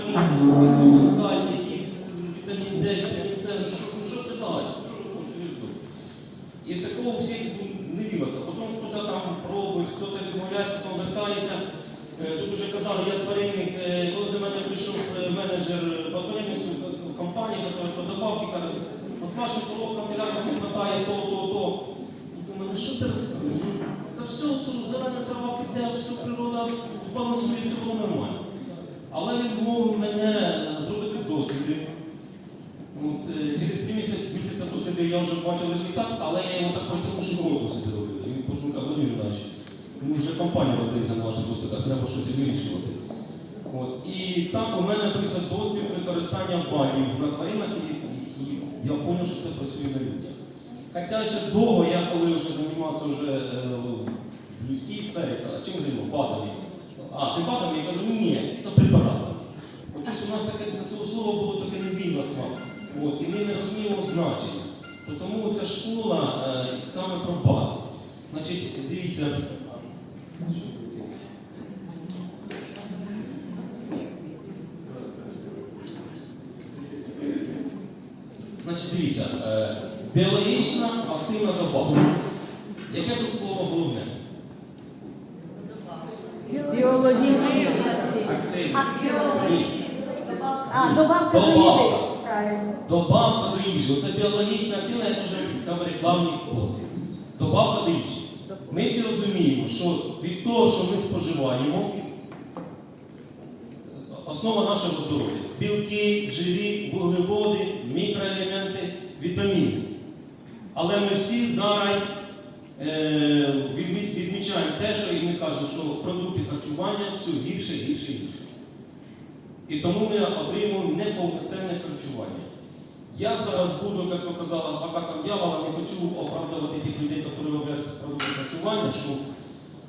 якусь там кальцій, якийсь вітамін Д, вітамін С, що, що предлагають, що ви хочете від того? І такого всіх не вілося. Потім хто там пробує, хто-то відмовляється, хто звертається. Е, Тут вже казали, я тваринник, е, коли до мене прийшов е, менеджер по тваринницької компанії, яка по добавки каже, от вашим коробкам телятам не вистачає то, то, то. Я Думаю, ну що ти розказуєш? Ну, Та все, це зелена трава піде, все природа збалансує, все було нормально. Але він вмовив мене е, зробити досліди. От, е, через три місяці, місяця дослідів я вже бачив результат, але я його так протягнув, що його досліди робили. Він потім каже, Володимир Іванович, ну вже компанія роздається на ваших дослідах, треба щось вирішувати. От. І там у мене писав досвід використання бадів на тваринах, і, і, я зрозумів, що це працює на людях. Хоча ще довго я, коли вже займався вже е, в людській сфері, кажу, чим займав? Бадами. А, ти бадами? Я кажу, ні, це препаратами. От у нас таке за цього слова було таке невільносто. От, і ми не розуміємо значення. Тому ця школа е, саме про БАДи. Значить, дивіться. Значить, дивіться, е, біологічна активна добавка. Яке тут слово головне? Біологічні. Ні. А, добавка до Добавка. їди. Правильно. Добавка до їжі. Це біологічна активна, як вже там рекламні коди. Добавка до їжі. Ми всі розуміємо, що від того, що ми споживаємо, основа нашого здоров'я. Білки, жирі, вуглеводи, мікроелементи, вітаміни. Але ми всі зараз е, відмічаємо те, що і ми кажемо, що продукти харчування все гірше, гірше, гірше. І тому ми отримуємо неповноцінне харчування. Я зараз буду, як показала адвокатом дьявола, не хочу оправдувати тих людей, які роблять продукти харчування, що...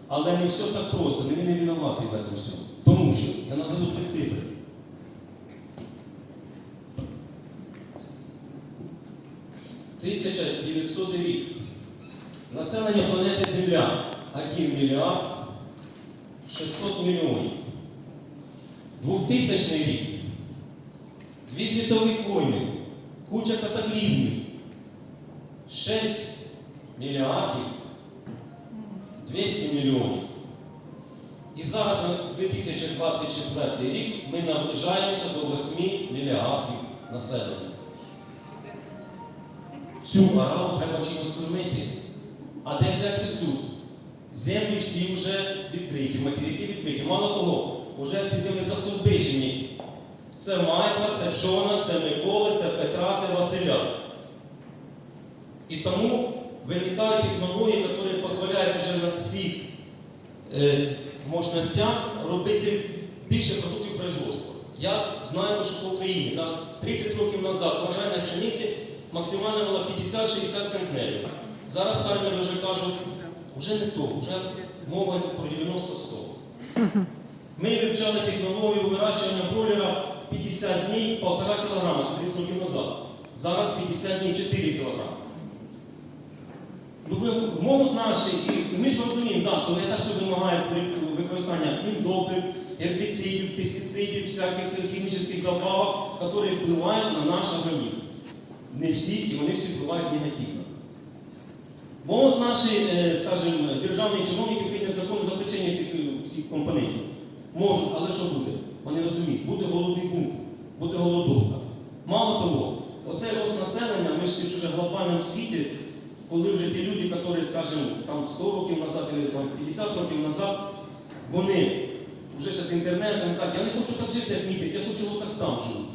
але не все так просто, не вони винуваті в цьому всьому. Тому що я назову три цифри. Тисяча 900 рік. Населення планети Земля 1 мільярд 600 мільйонів. 2000 рік. Дві світові війни, куча катаклізмів, 6 мільярдів 200 мільйонів. І зараз на 2024 рік ми наближаємося до 8 мільярдів населення. Цю араву треба чимось кормити. А де взяти ресурс? Землі всі вже відкриті, материки відкриті. Мало того, вже ці землі застовбичені. Це Майкла, це Джона, це Миколи, це Петра, це Василя. І тому виникають технології, які дозволяють вже на цих е, мощностях робити більше продуктів производства. Я знаю, що по Україні на 30 років назад вважання пшениці максимально була 50-60 центнерів. Зараз фермери вже кажуть, вже не то, вже мова йде про 90-100. Ми вивчали технологію вирощування бройлера в 50 днів 1,5 кг, це 30 років назад. Зараз 50 днів 4 кг. Ви, наші, і, ми ж розуміємо, да, що це все вимагає використання міндобрив, гербіцидів, пестицидів, всяких хімічних добавок, які впливають на наш організм. Не всі, і вони всі впливають негативно. Можуть наші, е, скажімо, державні чиновники прийняти закон за запрещення цих е, всіх компонентів. Можуть, але що буде? Вони розуміють, буде голодний бунт, буде голодовка. Мало того, оцей рост населення, ми ж вже в глобальному світі, коли вже ті люди, які, скажімо, там 100 років назад, або 50 років назад, вони вже зараз інтернетом кажуть, я не хочу так жити, як дід, я хочу отак там жити.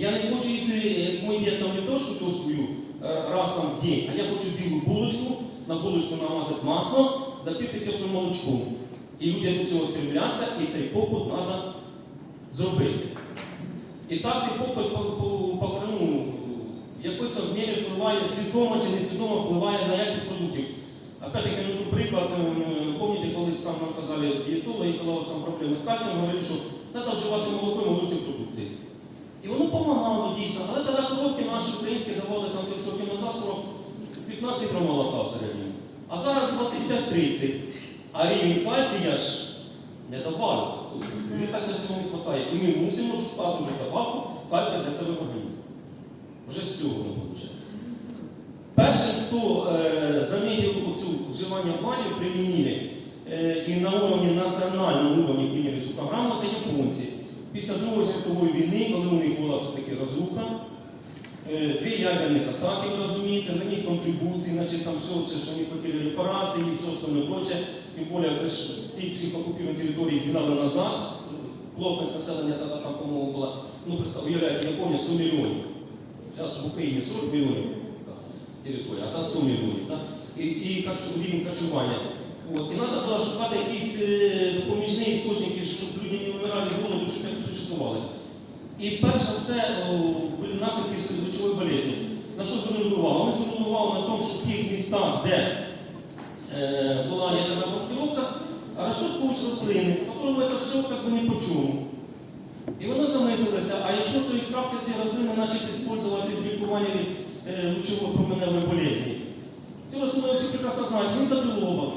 Я не хочу їсти, як мій дід там ліпешку чувствую е, раз там в день, а я хочу білу булочку, на булочку намазати масло, запити теплим молочком. І люди до цього стремляться, і цей попит треба зробити. І так цей попит по, по, по, ну, в якось там мірі впливає свідомо чи несвідомо впливає на якість продуктів. Опять-таки, ну, приклад, ем, пам'ятаєте, колись там нам казали дієтологи, коли у вас там проблеми з кальцієм, говорили, що треба вживати молоко і молочні продукти. І воно допомагало дійсно, але тоді коробки наші українські давали там 30 років назад 40 15 літрів молока в середньому. А зараз 25-30. А рівень кальція ж не добавиться. Вже кальція всього не вистачає. І ми мусимо шукати вже добавку кальція для себе в організмі. Вже з цього не виходить. Перший, хто е, замітив оцю вживання банів, примінили е, і на уровні національному уровні прийняли цю програму, це японці. Після Другої світової війни, коли у них була все-таки розруха, е, дві ядерних атаки, ви розумієте, на них контрибуції, значить там все, це, що вони хотіли репарації і все остальне проче. Тим більше це ж з тих всіх окупованих територій зігнали назад, плотність населення тоді там, по-моєму, була, ну, представ, уявляєте, Японія 100 мільйонів. Зараз в Україні 40 мільйонів територія, а та 100 мільйонів. Так? І, і рівень харчування. От. І треба було шукати якісь е, допоміжні істочники, щоб люди не вимирали з голоду, щоб як. І перше все о, були наслідки свічової болезні. На що звернули увагу? Ми звернули увагу на тому, що в тих містах, де е, була ядерна бомбардировка, ростуть куч рослини, которому це все как бы не по чому. І воно замислилося, а якщо ці екстракти цієї рослини почати використовувати в лікуванні е, лучово-променевої болезні, ці рослини всі прекрасно знають, він капілоба.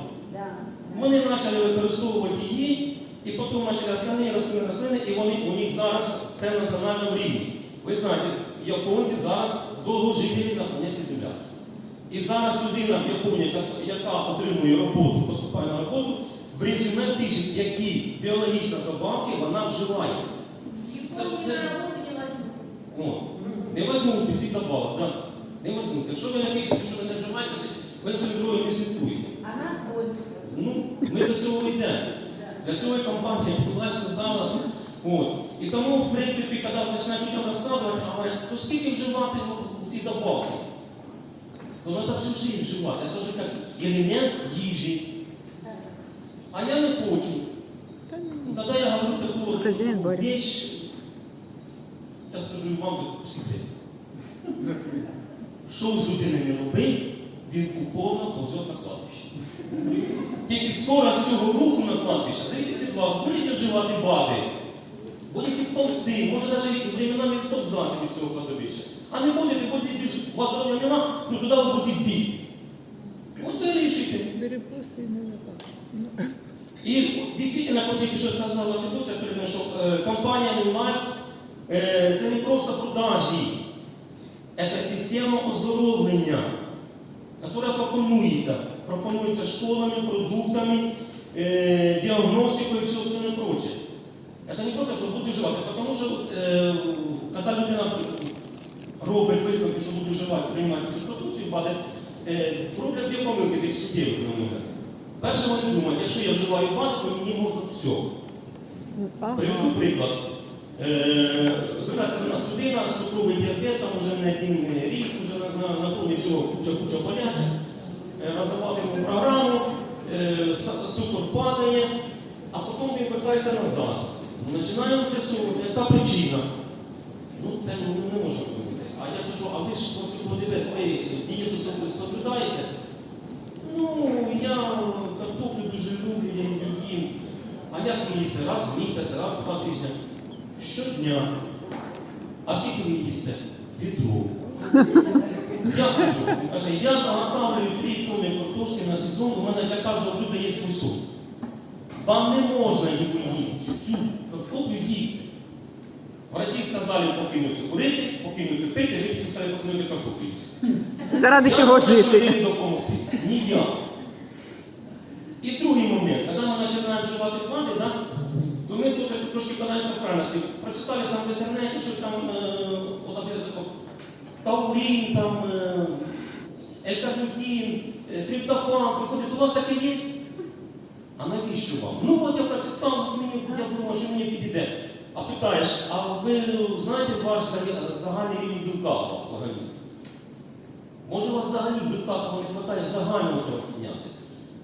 Вони почали використовувати її, і потім почали основні рослини рослини, і вони у них зараз це на національному рівні. Ви знаєте, японці зараз довгожителі на планеті Земля. І зараз людина в Японії, яка- отримує роботу, поступає на роботу, в резюме пише, які біологічні добавки вона вживає. Це, це... О, не возьму пісі добавок, да. Не возьму. Якщо ви напишете, що ви не вживаєте, ви за здоров'ям не слідкуєте. А нас ось. Ну, ми до цього йдемо. Для цього і компанія була создала. От. І тому, в принципі, коли починають людям розказувати, а говорять, то скільки вживати в- в ці добавки? То треба всю життя вживати. Це вже як елемент їжі. А я не хочу. Ну, Тоді я говорю таку вещь, я скажу вам таку секрет. Що з людини не роби, він уповно повзе на кладбище. Тільки скорость цього руху на кладбище зависить від вас, будете вживати бади, будете повзти, може навіть временами повзати від цього кладовища. А не будете, будете більше, у вас здоров'я нема, ну туди ви будете бігти. От ви вирішите. І дійсно, тільки що казала ведуча, що компанія Life е, це не просто продажі, це система оздоровлення, яка пропонується. Пропонується школами, продуктами, е, діагностикою і все остальне проче. Это не просто, що буде вживати, тому що е, коли людина робить висновки, що буде вживати, приймати цю продукцію, бади, е, роблять дві помилки тих суттєвих, погляд. Перше вони думають, якщо я вживаю бади, то мені можна все. Приведу приклад. Звертається до нас людина, цукровий діабет, там вже не один рік, на, цього куча-куча болячок. Е, Розробляємо програму, е, цукор падає, а потім він вертається назад. Починаємо з'ясовувати, яка причина. Ну, це ми не можемо зробити. А я кажу, а ви ж просто подивите, ви дієту соб- соблюдаєте? Ну, я картоплю дуже люблю, я її їм. А як ви їсте? Раз в місяць, раз в два тижні. Щодня. А скільки ви їсте? Відро. Він каже, я заготавлюю 3 тонни картошки на сезон, у мене для кожного блюда є свій сок. Вам не можна його їсти, цю картоплю їсти. Врачі сказали покинути курити, покинути пити, ви сказали покинути картоплю їсти. Заради Я чого жити? людині допомогти. Ніяк. І другий момент, коли ми починаємо вживати плани, да, то ми теж трошки подаємося в крайності. Прочитали там в інтернеті щось там, е, от, наприклад, тако, таурин, там, е, е, триптофан, приходить, у вас таке є? А навіщо вам? Ну от я прочитав, мені, я думаю, що мені підійде. А питаєш, а ви знаєте ваш загальний рівень білка в організмі? Може у вас взагалі білка того не вистачає, загального треба підняти.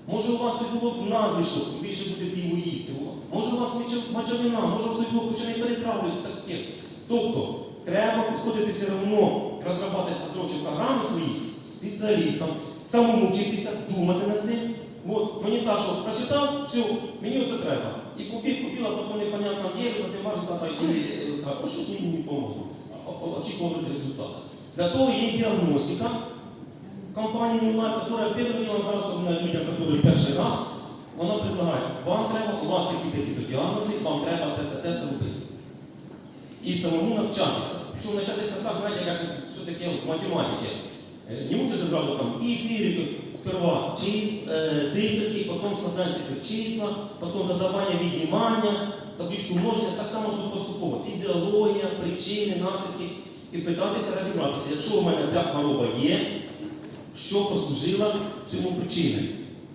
Може у вас той білок надлишок, і більше будете його їсти. Може у вас мочовина, може у вас той білок ще не перетравлюється таке. Тобто треба підходити все одно, розробляти оздоровчі програми свої спеціалістам, самому вчитися, думати над цим. От, мені так, що прочитав, все, мені оце треба. І побіг, купила, потім непонятно ти маєш дата, і е, кажу, а що з ним не помогло? Очікували результати. Для того є діагностика, компания Ньюлайф, которая первым делом дается людям, которые перший раз, вона предлагає, вам треба, у вас такі такі діагнози, вам треба те, те, те, це. І самому навчатися. Причому навчатися так, знаєте, як все-таки в математиці. Е, Не учите зразу там і цифри, сперва чис, е, циферки, потім складаємо цифри числа, потім додавання віднімання, табличку множення, так само тут поступово. Фізіологія, причини, наслідки. І питатися розібратися, якщо у мене ця хвороба є, що послужила цьому причиною?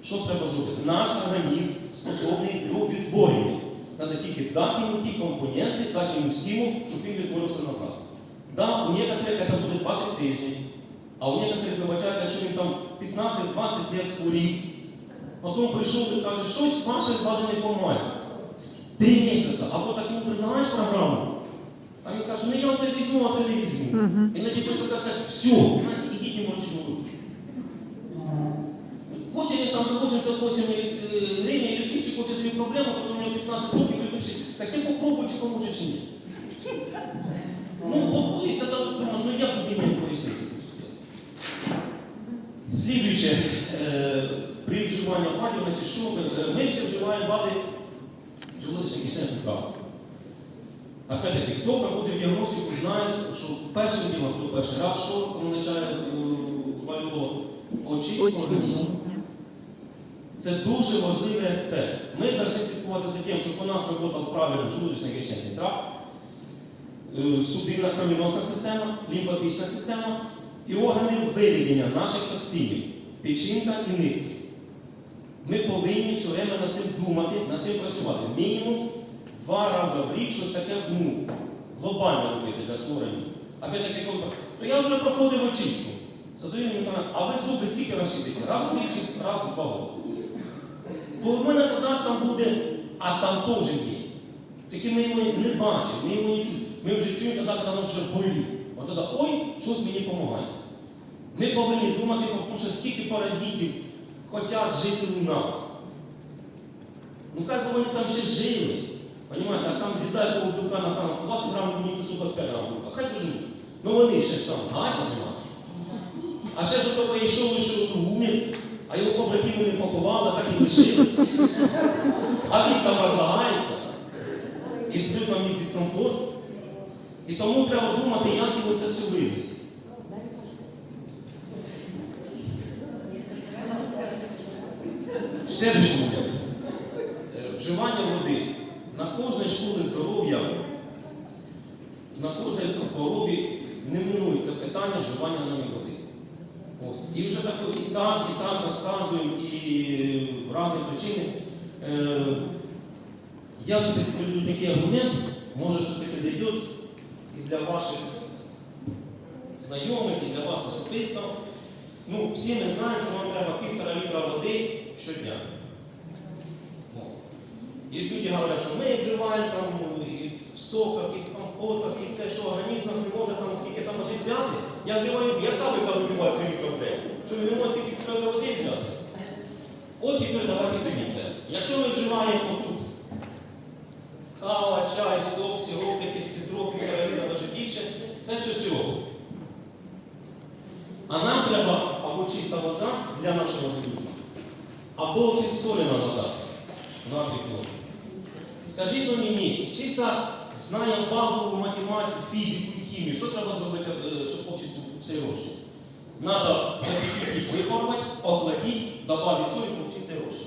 Що треба зробити? Наш організм способний до відтворення. Треба тільки дати йому ті компоненти, дати йому стимул, щоб він відтворився назад. Да, у некоторых это буде 2-3 тижні, а у некоторых, вибачайте, якщо він там 15-20 лет хворів, потім прийшов і каже, щось ваше влади не допомагає. Три місяці, або так йому предлагаєш програму, а він каже, ну я це візьму, а це не візьму. І на ті просто кажуть, все, знаєте, ідіть не можете говорити. Хоче він там за 88 гривень, і вирішить, чи хоче свою проблему, коли у нього 15 років вирішить, так я попробую, чи поможе, чи ні. Ну, от, і тоді думаєш, ну як людині пояснити це все? Слідуюче, е, при вживанні що ми, Е, ми всі вживаємо БАДи? Желудочно кишечних трав. Опять-таки, хто проходив діагностику, знає, що першим ділом, хто перший раз, що означає валювало очистку Це дуже важливий аспект. Ми повинні слідкувати за тим, щоб у нас працював правильно желудочний кишечний тракт, е, судинна кровіносна система, лімфатична система і органи виведення наших токсинів, печінка і нирки. Ми повинні все время над цим думати, над цим працювати. Мінімум два рази в рік щось таке ну, глобально робити для створення. Опять-таки, коли- то я вже проходив очистку. Задаю мені питання, а ви зуби скільки раз чистите? Раз в рік чи раз в два роки? То в мене тоді ж там буде, а там теж є. Тільки ми його не бачимо, ми його не чуємо. Ми вже чуємо тоді, коли нам вже болить. От тоді, ой, щось мені допомагає. Ми повинні думати те, що скільки паразитів хочуть жити у нас. Ну хай би вони там ще жили. Понимаєте, а там кого дукана там 120 грамів, це 125 грамів дука. Хай би живуть. Ну вони ще ж там гарні у нас. А ще ж ото йшов лише у умір, а його побратими не поховали, так і лишили. А він там розлагається. І абсолютно мені дискомфорт. І тому треба думати, як його це все вивести. Следующий момент. Е, Вживання води. На кожній школі здоров'я, на кожній хворобі не минується питання вживання нами води. От. І вже так і так, і так розказуємо, і різні причини. Е, я все-таки приведу такий аргумент, може все-таки дійде і для ваших знайомих, і для вас особисто. Ну, всі ми знаємо, що нам треба півтора літра води щодня. От. І люди говорять, що ми вживаємо там і в соках, і в компотах, і це, що організм не може там скільки там води взяти. Я вживаю, яка ви випиваю 3 літра в день? Що ви не можете тільки води взяти? От тепер давайте дивіться. Якщо ми вживаємо отут кава, чай, сок, сироп, якийсь сироп, півтора навіть більше, це все сироп. А нам треба або чиста вода для нашого або підсолена вода наприклад. Скажіть ну мені, чисто знає базову математику, фізику і хімію, що треба зробити, е, щоб цю- цей розчин? Надо закипятить, випарувати, охладити, додати соль і цей розчин.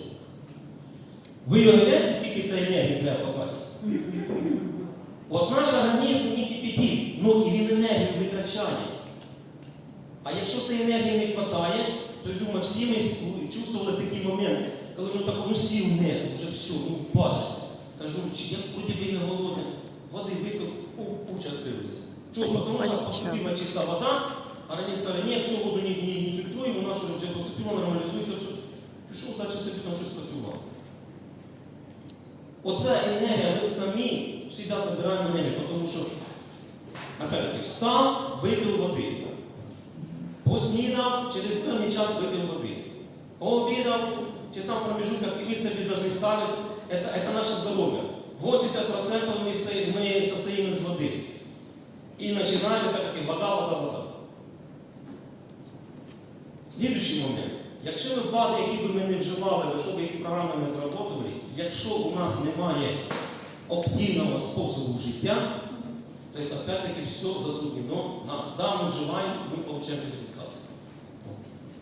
Ви уявляєте, скільки це енергії треба потратити? От наш організм не кипятить, ну і він енергію витрачає. А якщо цієї енергії не вистачає, то я думаю, всі ми чувствували такий момент, коли ну так ну сил нет, вже все, ну падаєш. Кажу, чи я вроді не голодний, води випив, о, очі відкрилися. Чого? Тому що поступила чиста вода, організм каже, ні, всю воду не, не, не фільтруємо, нашу вже поступило, нормалізується, все. Пішов далі собі там щось працював. Оця енергія, ми самі завжди забираємо енергію, тому що, опять-таки, встав, випив води. Поснідав, через певний час випив води. Пообідав, чи там промежуток, і ви собі повинні ставити, це, наше здоров'я. 80% ми, ми состоїмо з води. І починаємо, опять-таки, вода, вода, вода. Слідуючий момент. Якщо ви БАДи, які б ми не вживали, ви що б які програми не зробили, якщо у нас немає активного способу життя, то опять-таки все затруднено. На да, ми вживаємо, ми отримуємо результат.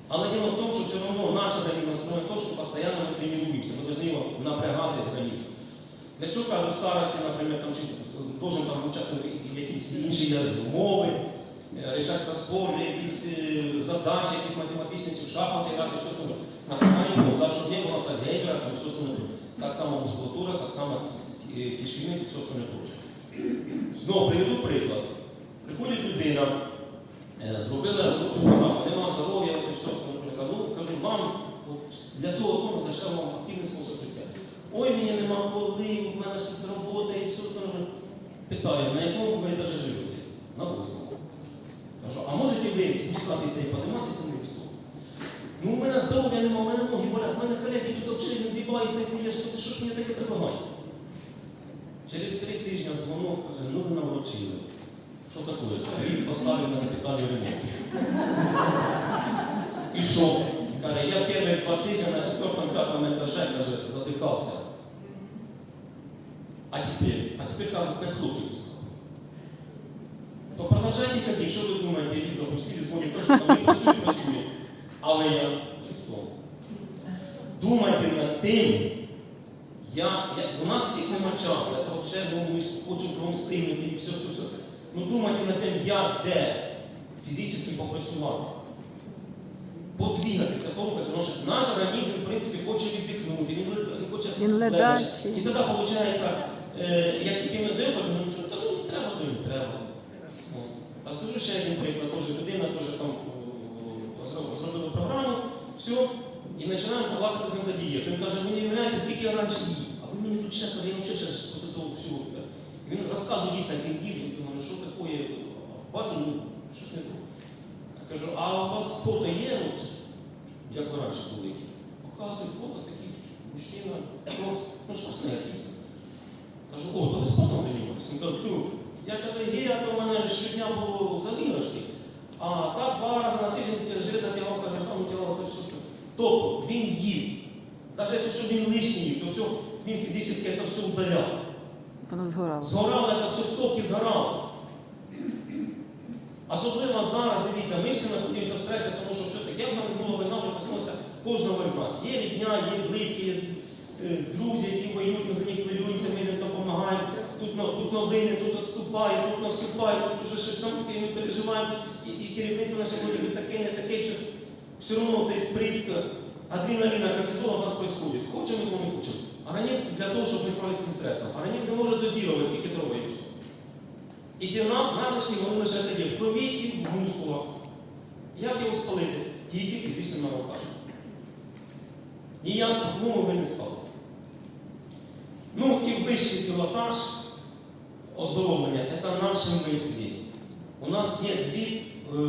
Але дело в тому, що все одно наш організм настроєн то, що постійно ми тренуємося, ми повинні його напрягати організм. Для чого кажуть старості, наприклад, там, чи кожен там вивчати якісь інші мови, е, рішати розпорти, якісь е, задачі, якісь математичні, чи в шахмати грати, все остальне. Напрягаємо, да, щоб не було сагейбера, там все остальне. Так само мускулатура, так само е, кишківник і все остальне проче. Знову приведу приклад. Приходить людина, зробила робочу програму, нема здоров'я, от і все остальне. Ну, кажу, вам от, для вам активний спосіб життя. Ой, мені нема коли, в мене ж тут робота і все остальне. Питаю, на якому ви етажі живете? На восьмому. Кажу, а можете ви спускатися і підніматися на ліфту? Ну, у мене здоров'я нема, у мене ноги болять, у мене колеги тут взагалі не з'їбаються, це є, що що ж мені таке предлагаєте? Через три тижні дзвонок каже, ну ви наврочили. Що таке? Ліфт поставив на капітальний ремонт. І що? Каже, я перші два тижні на четвертому-п'ятому етаже каже, задихався. А теперь, а теперь как, как хлопчик сказал. То продовжайте ходити, що ви думаєте, рік запустили, зводять те, що там працює. Але я хто? Думайте над тим, я, я, у нас їх нема часу, це взагалі, ну, ми хочемо кругом стигнути і все, все, все. Ну думайте над тим, як, де фізично попрацювати. Подвігатися, порухатися, тому що наш організм, в принципі, хоче віддихнути, він, він хоче Він ледачий. І тоді виходить, е, як тільки ми дивимося, тому що та, ну, не треба, то не треба. О. А скажу ще один приклад, теж людина теж там о, зробила програму, все, і починаємо балакати з ним за дієту. Він каже, ви не уявляєте, скільки я раніше їв, а ви мені тут ще каже, я взагалі ще після того всього. Він розказує дійсно, як він їв, я думаю, ну що таке, бачу, ну, щось не то. Кажу, а у вас фото є, от, як раніше були? які?» Показують фото такий мужчина, щось, ну щось не якийсь. Кажу, о, то ви спортом займалися? Він каже, «Тю, я кажу, є, то в мене щодня було залігашки, а так два рази на тиждень жир затягав, каже, що там тягав це все. Тобто він їв. Навіть якщо він лишній їв, то все, він фізично це все удаляв. Воно згорало. Згорало, це все в топці згорало. Особливо зараз, дивіться, ми всі знаходимося в стресі, тому що би не було коснулося кожного з нас. Є рідня, є близькі, є е, друзі, які воюють, ми за них хвилюємося, ми їм допомагаємо. Тут, тут новини, тут відступає, тут наступає, тут вже щось там таке, ми переживаємо. І, і керівництво наше бути таке, не таке, що все одно цей вприск адреналіна, кортизола у нас відбувається. Хочемо, того не хочемо. Організм для того, щоб ми справилися з стресом. Організм не може дозірувати, скільки треба і ті на- надлишки вони лишаються де? в крові і в мускулах. Як його спалити? Тільки фізичним навантаженням. Ніяк по-другому ви не спалите. Ну і вищий пілотаж оздоровлення це наші мислі. У нас є дві е,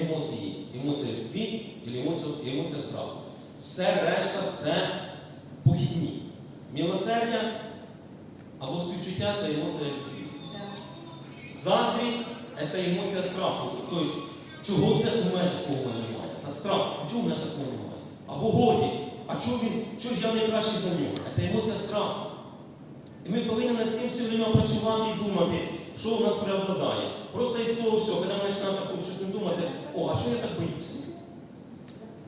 емоції. Емоція любві і емоція, емоція страху. Все решта це похідні. Милосердя або співчуття це емоція любві. Заздрість це емоція страху. Тобто, чого це у мене такого немає? Та страх, а чого у мене такого немає? Або гордість, а чого він, чого ж я найкращий за нього? Це емоція страху. І ми повинні над цим все время працювати і думати, що у нас преобладає. Просто із того всього, коли ми починаємо щось думати, о, а що я так боюся?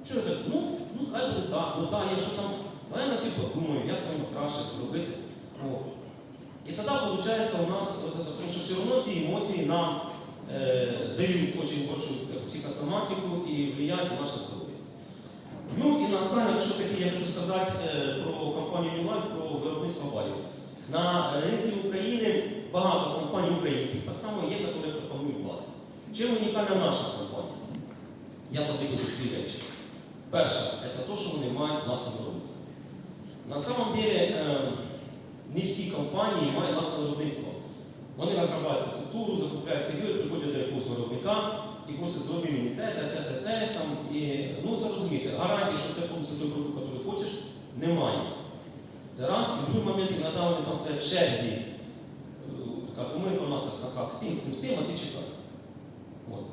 Що я так? Ну, ну хай буде так, ну так, якщо там, ну я на це подумаю, як це краще зробити. І тоді виходить у нас, тому що все одно ці емоції нам е, дають дуже таку психосоматику і влияють на наше здоров'я. Ну і наостанок, що таке я хочу сказати е, про компанію Life, про виробництво валів. На ринку України багато компаній українських, так само є, які пропонують влади. Чим унікальна наша компанія? Я подивив дві речі. Перше, це те, що вони мають власне виробництво. На самом деле, е, не всі компанії мають власне виробництво. Вони розробляють рецептуру, закупляють сирі, приходять до якогось виробника і просять зроби мені те, те, те, те, те. Там, і, ну, зрозуміти, гарантії, що це повністю той продукт, який ти хочеш, немає. Це раз, і другий момент, іноді вони там стоять в черзі. Е, Як у мене у нас контракт з тим, з тим, з тим, а ти чекай. От.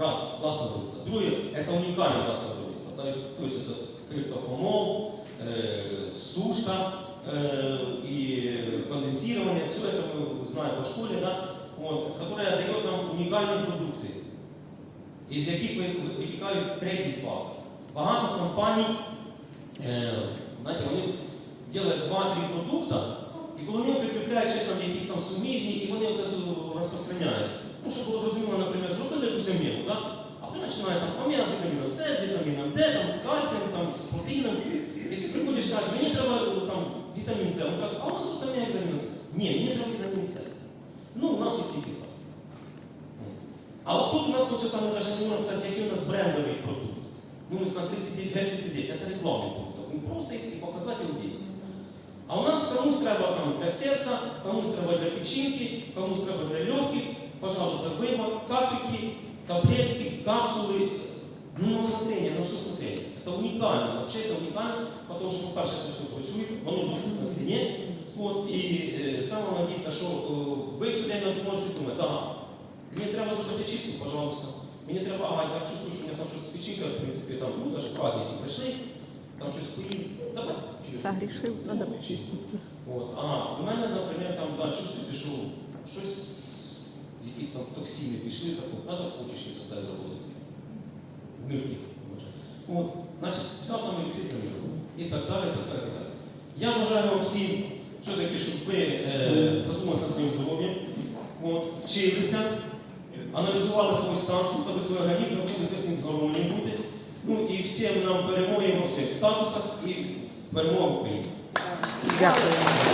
Раз, классное виробництво. Друге, это уникальное классное виробництво. То есть, то есть это криптопомол, э, сушка э, и конденсирование, все это мы знаем по школе, да, вот, которая дает нам унікальні продукти, із яких ви- ви- витікають третій фактор. Багато компаній, е, знаєте, вони роблять 2-3 продукти, і коли вони прикріпляють ще там якісь там суміжні, і вони це розпространяють. Ну, щоб було зрозуміло, наприклад, зробили якусь аміну, да? а потім починає там оміна з вітаміном С, з вітаміном Д, там, з кальцієм, там, з протеїном. І ти приходиш кажеш, мені треба е, там, вітамін С. Він каже, а у нас тут там є вітамін С. Ні, мені треба вітамін С. Ну, у нас тут тільки так. А от тут у нас почему ми навіть не можемо сказати, який у нас брендовий продукт. Ну, ми сказали 39 39 це рекламний продукт. Він просто і показати його дійсно. А у нас комусь треба там для серця, комусь треба для печінки, комусь треба для легких, пожалуйста, вибор, капельки, таблетки, капсули. Ну, на усмотрение, на все усмотрение. Это уникально, вообще это уникально, потому что, по-перше, это все працює, воно доступно в ціні. От, і е, саме дійсно, що е, ви все время можете думати, да, мені треба зробити чистку, пожалуйста. Мені треба, ага, я чувствую, що у мене там щось печінка, в принципі, там, ну, навіть праздники прийшли, там щось поїли, давай. Согрішив, треба почиститися. От, ага, у мене, наприклад, там, да, чувствуєте, що щось, якісь там токсини пішли, так, от, треба почечки заставити зробити. Нирки. От, значить, взяв там еліксир і так далі, і так далі, і так далі. Я бажаю вам всім все-таки, щоб ви е, задумалися своїм здоров'ям, вчилися, аналізували свій стан, слухали свій організм, навчилися з ним в гармонії бути. Ну і всім нам перемоги во всіх статусах і перемоги Україні. Дякую.